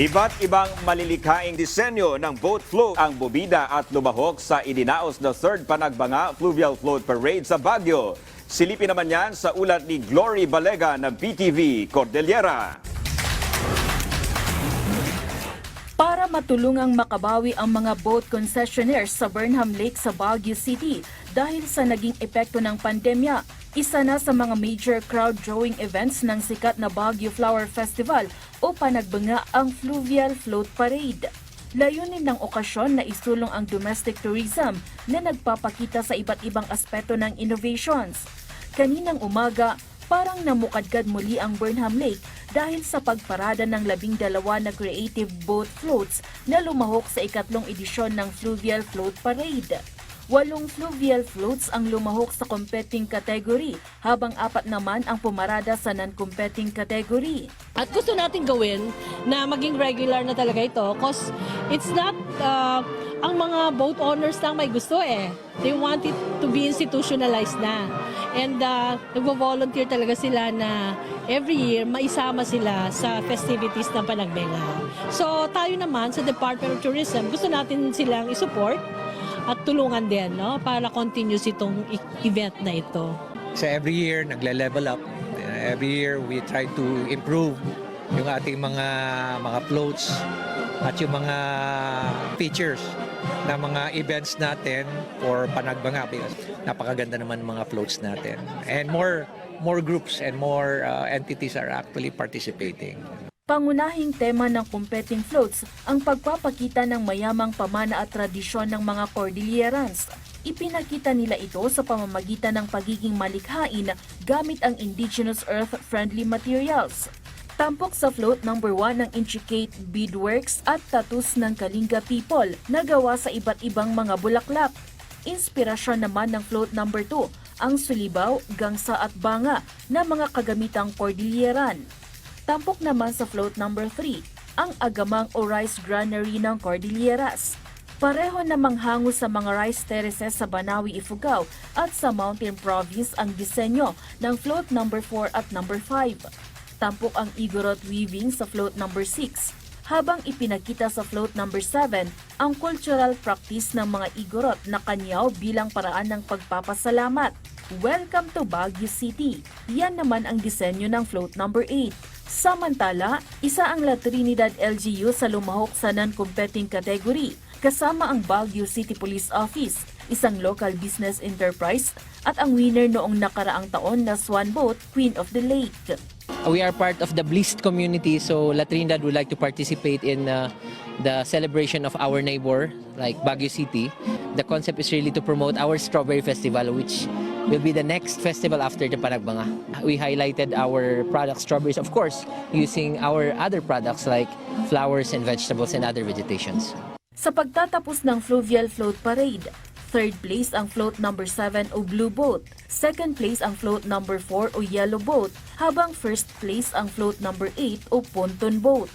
Iba't ibang malilikhaing disenyo ng boat float ang bubida at lumahok sa idinaos na third Panagbanga Fluvial Float Parade sa Baguio. Silipin naman yan sa ulat ni Glory Balega ng PTV Cordillera. para matulungang makabawi ang mga boat concessionaires sa Burnham Lake sa Baguio City dahil sa naging epekto ng pandemya. Isa na sa mga major crowd drawing events ng sikat na Baguio Flower Festival o panagbanga ang Fluvial Float Parade. Layunin ng okasyon na isulong ang domestic tourism na nagpapakita sa iba't ibang aspeto ng innovations. Kaninang umaga, parang namukadkad muli ang Burnham Lake dahil sa pagparada ng labing dalawa na creative boat floats na lumahok sa ikatlong edisyon ng Fluvial Float Parade. Walong fluvial floats ang lumahok sa competing category, habang apat naman ang pumarada sa non-competing category. At gusto natin gawin na maging regular na talaga ito because it's not uh, ang mga boat owners lang may gusto eh. They want it to be institutionalized na. And uh, nagvo-volunteer talaga sila na every year maisama sila sa festivities ng Panagbenga. So tayo naman sa Department of Tourism, gusto natin silang isupport at tulungan din no para continuous itong event na ito. So every year, nagle-level up. Every year, we try to improve yung ating mga mga floats at yung mga features na mga events natin for Panagbanga because napakaganda naman mga floats natin. And more more groups and more uh, entities are actually participating. Pangunahing tema ng competing floats ang pagpapakita ng mayamang pamana at tradisyon ng mga Cordillerans. Ipinakita nila ito sa pamamagitan ng pagiging malikhain gamit ang indigenous earth-friendly materials. Tampok sa float number 1 ng intricate beadworks at tattoos ng Kalinga people na gawa sa iba't ibang mga bulaklak. Inspirasyon naman ng float number 2 ang sulibaw, gangsa at banga na mga kagamitang Cordilleran. Tampok naman sa float number 3 ang agamang o rice granary ng Cordilleras. Pareho namang hango sa mga rice terraces sa Banawi, Ifugao at sa Mountain Province ang disenyo ng float number 4 at number 5. Tampok ang Igorot weaving sa float number 6 habang ipinakita sa float number 7 ang cultural practice ng mga Igorot na kanyaw bilang paraan ng pagpapasalamat. Welcome to Baguio City. Yan naman ang disenyo ng float number 8. Samantala, isa ang La Trinidad LGU sa lumahok sa non-competing category kasama ang Baguio City Police Office, isang local business enterprise at ang winner noong nakaraang taon na Swan Boat Queen of the Lake. We are part of the Blist community, so La Trinidad would like to participate in uh, the celebration of our neighbor, like Baguio City. The concept is really to promote our Strawberry Festival, which will be the next festival after the Panagbanga. We highlighted our product strawberries, of course, using our other products like flowers and vegetables and other vegetations. Sa pagtatapos ng Fluvial Float Parade, third place ang float number 7 o Blue Boat, second place ang float number 4 o Yellow Boat, habang first place ang float number 8 o Ponton Boat.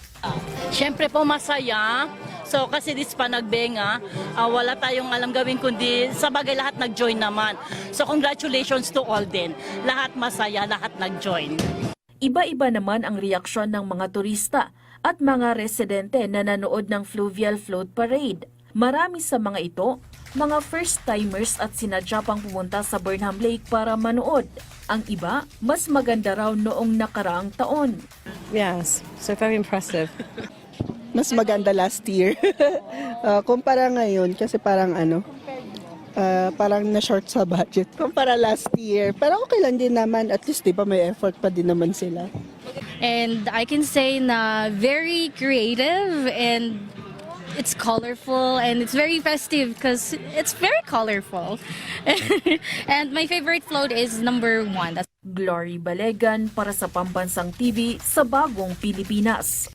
Siyempre po masaya. So kasi this panagbenga, ah, wala tayong alam gawin kundi sa bagay lahat nag-join naman. So congratulations to all din. Lahat masaya, lahat nag-join. Iba-iba naman ang reaksyon ng mga turista at mga residente na nanood ng Fluvial Float Parade. Marami sa mga ito, mga first-timers at sinadya pang pumunta sa Burnham Lake para manood. Ang iba, mas maganda raw noong nakaraang taon. Yes, so very impressive. Mas maganda last year. uh, kumpara ngayon, kasi parang ano, ah, parang na-short sa budget. Kumpara last year. Pero okay lang din naman. At least, di ba, may effort pa din naman sila. and I can say na very creative and it's colorful and it's very festive because it's very colorful. and my favorite float is number one. That's Glory Balegan para sa Pambansang TV sa Bagong Pilipinas.